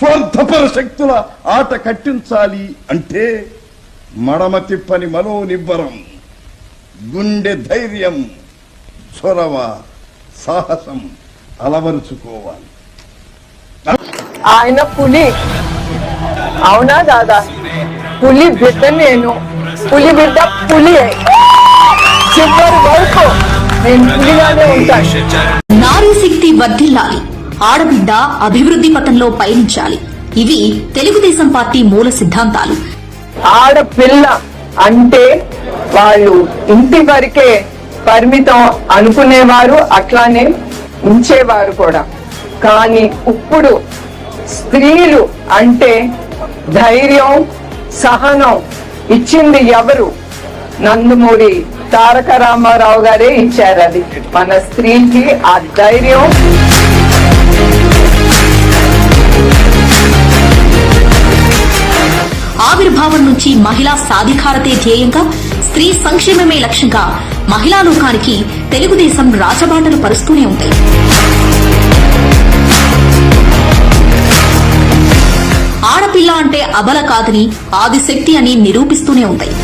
స్వార్థపర శక్తుల ఆట కట్టించాలి అంటే మడమ తిప్పని మనో నివ్వరం గుండె ధైర్యం చొరవ సాహసం అలవరుచుకోవాలి. ఆయన పులి. అవునా దాదా? పులి బిడ్డ నేను. పులి బిడ్డ పులి. చివరి వరకు నేను పులిగానే ఉంటాను. నారీ శక్తి వర్ధిల్లాలి. ఆడబిడ్డ అభివృద్ధి పథంలో పయనించాలి. ఇవి తెలుగుదేశం పార్టీ మూల సిద్ధాంతాలు. ఆడపిల్ల అంటే వాళ్ళు ఇంటి వరకే పరిమితం అనుకునేవారు అట్లానే ఉంచేవారు కూడా. కానీ ఇప్పుడు స్త్రీలు అంటే ధైర్యం సహనం ఇచ్చింది ఎవరు? నందమూరి తారక రామారావు గారే ఇచ్చారు అది. మన స్త్రీకి ఆ ధైర్యం ఆవిర్భావం నుంచి మహిళా సాధికారతే ధ్యేయంగా స్త్రీ సంక్షేమమే లక్ష్యంగా మహిళా లోకానికి తెలుగుదేశం రాజబాటలు పరుస్తూనే ఉంటాయి ఆడపిల్ల అంటే అబల కాదని ఆదిశక్తి అని నిరూపిస్తూనే ఉంటాయి